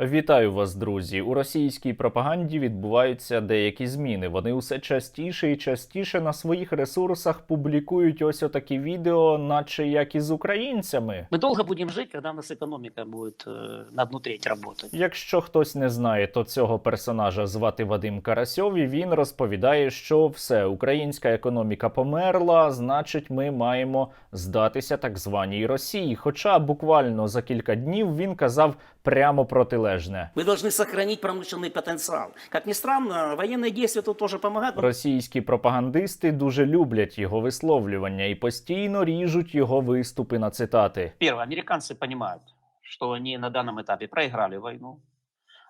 Вітаю вас, друзі! У російській пропаганді відбуваються деякі зміни. Вони усе частіше і частіше на своїх ресурсах публікують ось отакі відео, наче як із українцями. Мы долго будем жить, когда у нас экономика будет э, на одну треть работать. Якщо хтось не знає, то цього персонажа звати Вадим Карасьов, і він розповідає, що все, українська економіка померла, значить, ми маємо здатися так званій Росії. Хоча буквально за кілька днів він казав прямо протилежне. Мы должны сохранить промышленный потенциал. Как ни странно, военные действия тут тоже помогают. Російські пропагандисти дуже люблять його висловлювання і постійно ріжуть його виступи на цитати. Первое, американцы понимают, что они на данном этапе проиграли войну.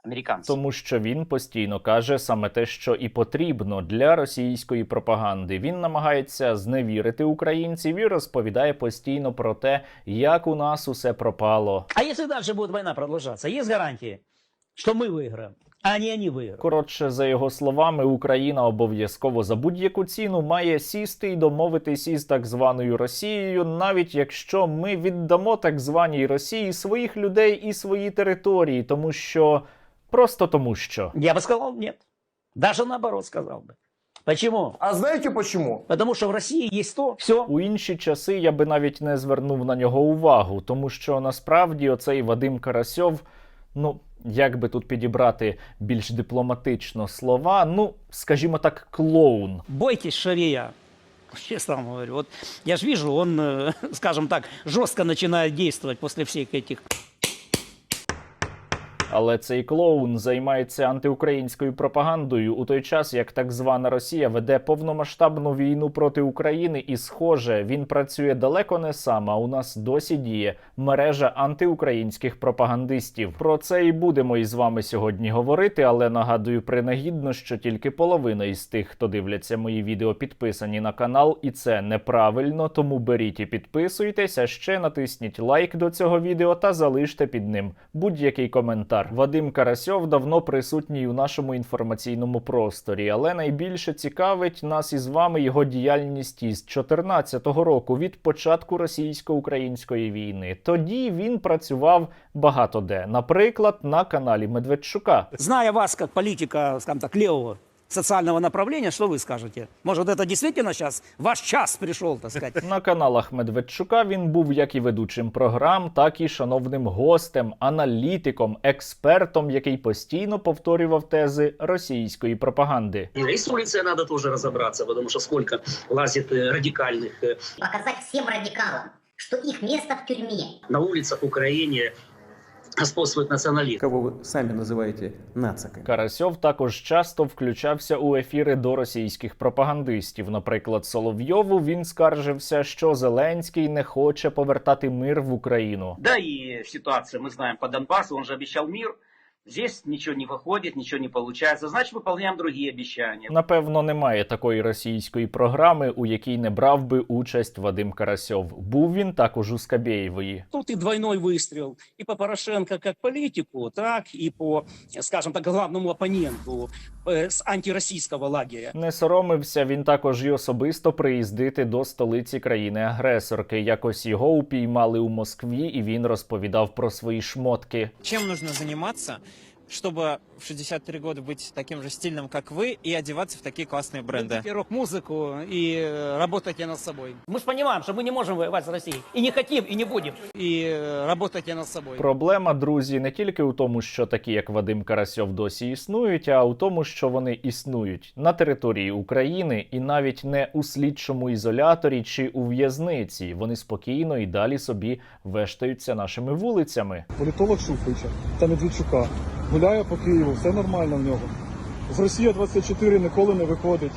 Американцы. Тому що він постійно каже саме те, що і потрібно для російської пропаганди. Він намагається зневірити українців і розповідає постійно про те, як у нас усе пропало. А если дальше будет война продолжаться, есть гарантии, что мы выиграем, а не они выиграют? Коротше, за його словами, Україна обов'язково за будь-яку ціну має сісти і домовитись із так званою Росією, навіть якщо ми віддамо так званій Росії своїх людей і свої території, тому що просто тому що. Я бы сказал нет. Даже наоборот сказал бы. Почему? А знаете почему? Потому что в России есть то, все. У інші часи я би навіть не звернув на нього увагу, тому що насправді оцей Вадим Карасьов, ну як би тут підібрати більш дипломатично слова, ну скажімо так, клоун. Бойтесь Шария. Честно вам говорю. Вот я же вижу, он, э, скажем так, жестко начинает действовать после всех этих але цей клоун займається антиукраїнською пропагандою у той час, як так звана Росія веде повномасштабну війну проти України, і схоже, він працює далеко не сам. А у нас досі діє мережа антиукраїнських пропагандистів. Про це і будемо із вами сьогодні говорити. Але нагадую принагідно, що тільки половина із тих, хто дивляться мої відео, підписані на канал, і це неправильно. Тому беріть і підписуйтесь, а ще натисніть лайк до цього відео та залиште під ним будь-який коментар. Вадим Карасьов давно присутній у нашому інформаційному просторі, але найбільше цікавить нас із вами його діяльність із 2014 року від початку російсько-української війни. Тоді він працював багато де, наприклад, на каналі Медведчука. Знає вас як політика скажем так, левого социального направления, что вы скажете? Может, это действительно сейчас ваш час пришел, так сказать? На каналах Медведчука він був як і ведучим програм, так і шановним гостем, аналітиком, експертом, який постійно повторював тези російської пропаганди. И с улицей надо тоже разобраться, потому что сколько лазит э, радикальных э, показать всем радикалам, что их место в тюрьме. на улицах Украины господствует национализм. кого вы сами называете нациками. Карасьов також часто включався у ефіри до російських пропагандистів. Наприклад, Соловйову він скаржився, що Зеленський не хоче повертати мир в Україну. Да и ситуация, мы знаем, по Донбассу, он же обещал мир. Здесь ничего не выходит, ничего не получается. Значит, выполняем другие обещания. Напевно, немає такої російської програми, у якій не брав би участь Вадим Карасьов. Був він також у Скабєєвої. Тут и двойной выстрел и по Порошенко как политику, так и по, скажем так, главному оппоненту э, с антироссийского лагеря. Не соромився він також і особисто приїздити до столиці країни-агресорки. Якось його упіймали у Москві, і він розповідав про свої шмотки. Чем нужно заниматься, чтобы в 63 года быть таким же стильным, как вы, и одеваться в такие классные бренды? Любите рок-музыку и э, работайте над собой. Мы же понимаем, что мы не можем воевать с Россией. И не хотим, и не будем. И э, работайте над собой. Проблема, друзі, не тільки у тому, що такі, як Вадим Карасьов, досі існують, а у тому, що вони існують на території України і навіть не у слідчому ізоляторі чи у в'язниці. Вони спокійно і далі собі вештаються нашими вулицями. політолог Шуфрича та Медведчука. Гуляє по Києву, все нормально в нього. З Росія 24 ніколи не виходить.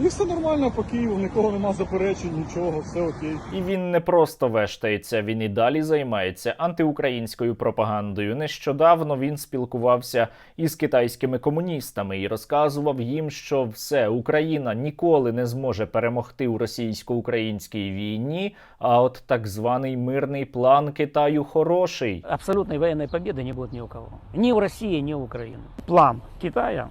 І все нормально по Києву, нікого нема заперечень, нічого, все окей. І він не просто вештається, він і далі займається антиукраїнською пропагандою. Нещодавно він спілкувався із китайськими комуністами і розказував їм, що все Україна ніколи не зможе перемогти у російсько-українській війні. А от так званий мирний план Китаю хороший. Абсолютной военной победы не будет ни у кого. Ни у России, ни у Украины. План Китая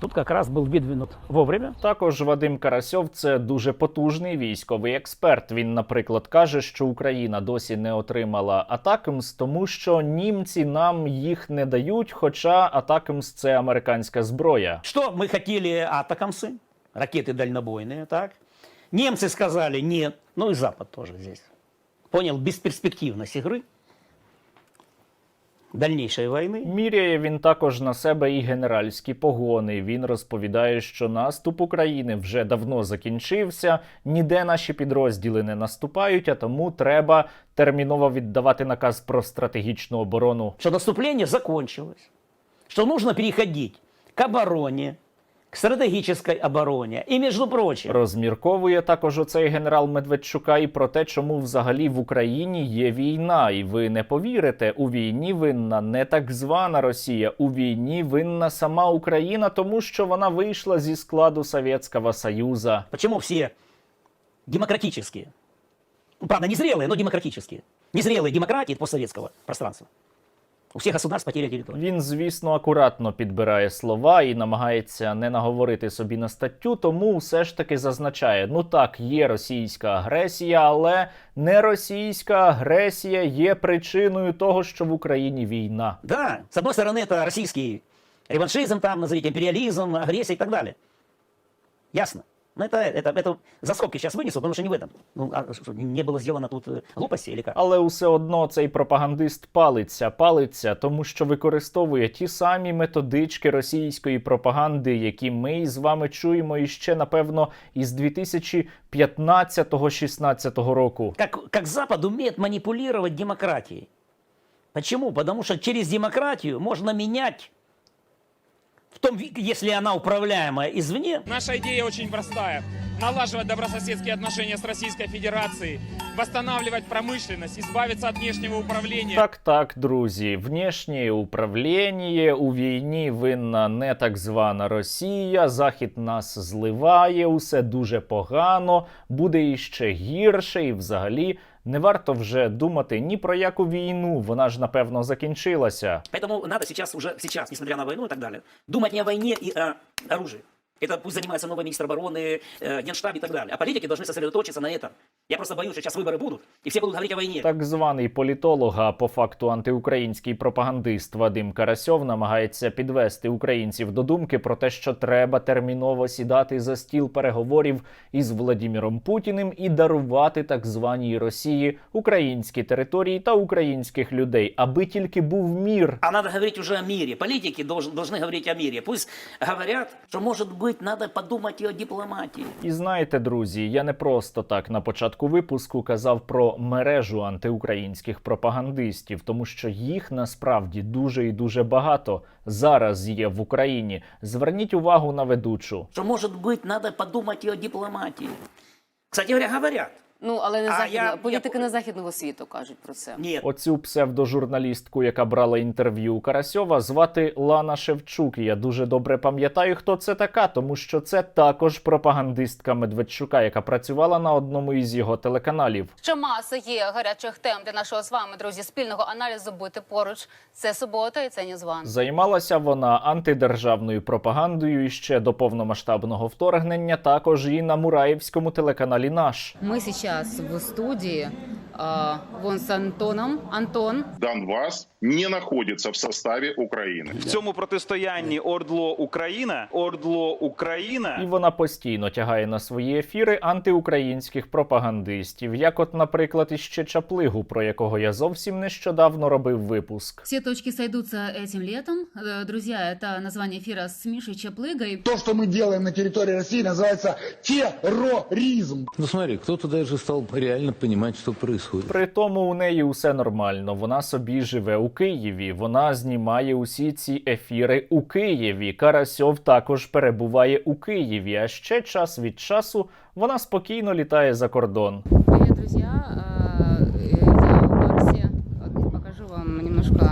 тут как раз был выдвинут вовремя. Також Вадим Карасьов це дуже потужний військовий експерт. Він, наприклад, каже, що Україна досі не отримала Атакамс, тому що німці нам їх не дають. Хоча Атакамс це американська зброя. Что мы хотели атакамсы, ракеты дальнобойные, так? Немцы сказали нет, ну и Запад тоже здесь. Понял бесперспективность игры, дальнейшей війни. Міряє він також на себе і генеральські погони. Він розповідає, що наступ України вже давно закінчився. Ніде наші підрозділи не наступають, а тому треба терміново віддавати наказ про стратегічну оборону. Що наступлення закончилось, що нужно переходити к обороне, к стратегической обороне. И, между прочим, Розмірковує також оцей генерал Медведчука і про те, чому взагалі в Україні є війна. І ви не повірите, у війні винна не так звана Росія, у війні винна сама Україна, тому що вона вийшла зі складу Совєтського Союзу. почему все демократические, ну, правда, незрелые, но демократические, незрелые демократии постсоветского пространства, у всех государств потеря территории. Він, звісно, акуратно підбирає слова і намагається не наговорити собі на статтю, тому все ж таки зазначає: ну так, є російська агресія, але не російська агресія є причиною того, що в Україні війна. Да, с одной стороны, это российский реваншизм, там, назовите, империализм, агрессия и так далее. Ясно. Но это, это, это за скобки сейчас вынесу, потому что не в этом. Ну, а что, не было сделано тут э, глупости или как? Але усе одно цей пропагандист палиться, палиться, тому що використовує ті самі методички російської пропаганди, які ми з вами чуємо іще, напевно, із 2015-16 року. Как, как Запад умеет манипулировать демократией. Почему? Потому что через демократию можно менять, в том, если она управляемая извне, Наша идея очень простая. Налаживать добрососедские отношения с Российской Федерацией, восстанавливать промышленность, избавиться от внешнего управления. Так, так, друзі, внішнє управління у війні винна не так звана Росія. Захід нас зливає, усе дуже погано, буде іще гірше, і взагалі не варто вже думати ні про яку війну. Вона ж напевно закінчилася. Тому треба зараз уже, зараз, несмотря на войну і так далі, думати не о війні і о оружии. Это пусть занимается новый министр обороны, э, генштаб и так далее. А политики должны сосредоточиться на этом. Я просто боюсь, что сейчас выборы будут, и все будут говорить о войне. Так званий політолог, а по факту антиукраїнський пропагандист Вадим Карасьов намагається підвести українців до думки про те, що треба терміново сідати за стіл переговорів із Владіміром Путіним і дарувати так званій Росії українські території та українських людей, аби тільки був мір. А надо говорить уже о мире. Политики должны, должны говорить о мире. Пусть говорят, что, может быть, надо треба подумати о дипломатії. І знаєте, друзі, я не просто так на початку випуску казав про мережу антиукраїнських пропагандистів, тому що їх насправді дуже і дуже багато зараз є в Україні. Зверніть увагу на ведучу. що може бути надо подумати о дипломатії. Кстати говоря, говорят. Ну, але не А західного я- політики я- не західного світу кажуть про це. Нет. Оцю псевдожурналістку, яка брала інтерв'ю у Карасьова, звати Лана Шевчук. Я дуже добре пам'ятаю, хто це така, тому що це також пропагандистка Медведчука, яка працювала на одному із його телеканалів. Ще маса є гарячих тем для нашого з вами, друзі, спільного аналізу бути поруч. Це субота і це Ньюзван. Займалася вона антидержавною пропагандою і ще до повномасштабного вторгнення, також і на Мураївському телеканалі Наш. Ми зараз в студії вон з Антоном. Антон, Донбасс не находится в составе Украины. В цьому протистоянні Ордло Україна, Ордло Україна. І вона постійно тягає на свої ефіри антиукраїнських пропагандистів, як, от, наприклад, іще Чаплигу, про якого я зовсім нещодавно робив випуск. Все точки сойдутся этим летом. Э, Друзья, это название эфира с Мишей Чаплыгой. То, что мы делаем на территории России, называется терроризм. Ну смотри, кто-то даже стал реально понимать, что происходит. При тому у неї усе нормально. Вона собі живе у Києві. Вона знімає усі ці ефіри у Києві. Карасьов також перебуває у Києві. А ще час від часу вона спокійно літає за кордон. Привіт, друзья. А, э, Я в Барсе. Вот, Покажу вам немножко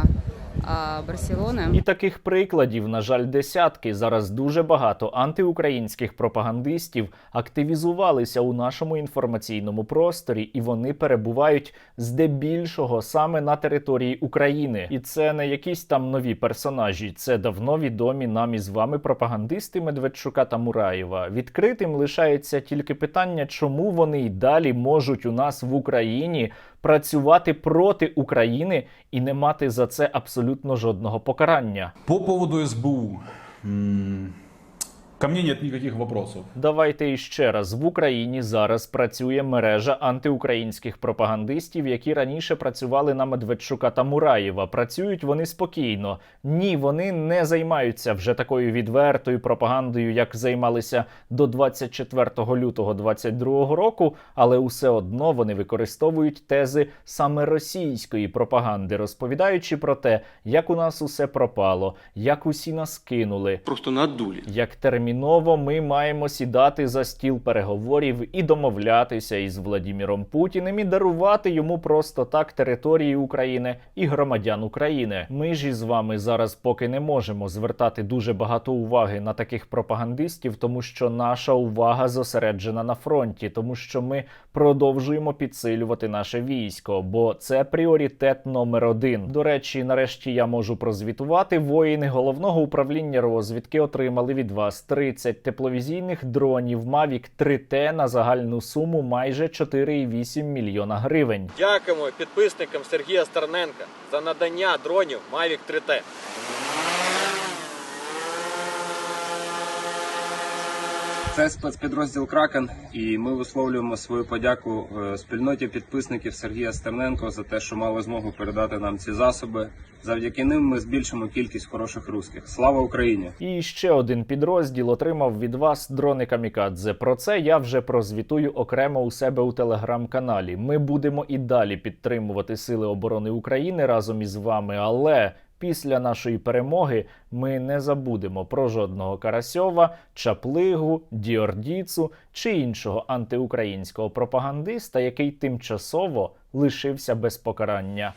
а, Барселоны. І таких прикладів, на жаль, десятки. Зараз дуже багато антиукраїнських пропагандистів активізувалися у нашому інформаційному просторі, і вони перебувають здебільшого саме на території України. І це не якісь там нові персонажі, це давно відомі нам із вами пропагандисти Медведчука та Мураєва. Відкритим лишається тільки питання, чому вони й далі можуть у нас в Україні працювати проти України і не мати за це абсолютно жодного покарання. По поводу СБУ. Ко мне нет никаких вопросов. Давайте іще раз в Україні зараз працює мережа антиукраїнських пропагандистів, які раніше працювали на Медведчука та Мураєва. Працюють вони спокійно. Ні, вони не займаються вже такою відвертою пропагандою, як займалися до 24 лютого 22 року, але усе одно вони використовують тези саме російської пропаганди, розповідаючи про те, як у нас усе пропало, як усі нас кинули. Просто надули. Як терміново ми маємо сідати за стіл переговорів і домовлятися із Владіміром Путіним і дарувати йому просто так території України і громадян України. Ми ж із вами зараз поки не можемо звертати дуже багато уваги на таких пропагандистів, тому що наша увага зосереджена на фронті, тому що ми продовжуємо підсилювати наше військо, бо це пріоритет номер один. До речі, нарешті я можу прозвітувати. Воїни головного управління розвідки отримали від вас 30 тепловізійних дронів Mavic 3T на загальну суму майже 4,8 мільйона гривень. Дякуємо підписникам Сергія Старненка за надання дронів Mavic 3T. Це спецпідрозділ Кракен, і ми висловлюємо свою подяку е, спільноті підписників Сергія Стерненко за те, що мали змогу передати нам ці засоби. Завдяки ним ми збільшимо кількість хороших русських. Слава Україні! І ще один підрозділ отримав від вас дрони камікадзе. Про це я вже прозвітую окремо у себе у телеграм-каналі. Ми будемо і далі підтримувати Сили оборони України разом із вами, але. Після нашої перемоги ми не забудемо про жодного Карасьова, Чаплигу, Діордіцу чи іншого антиукраїнського пропагандиста, який тимчасово лишився без покарання.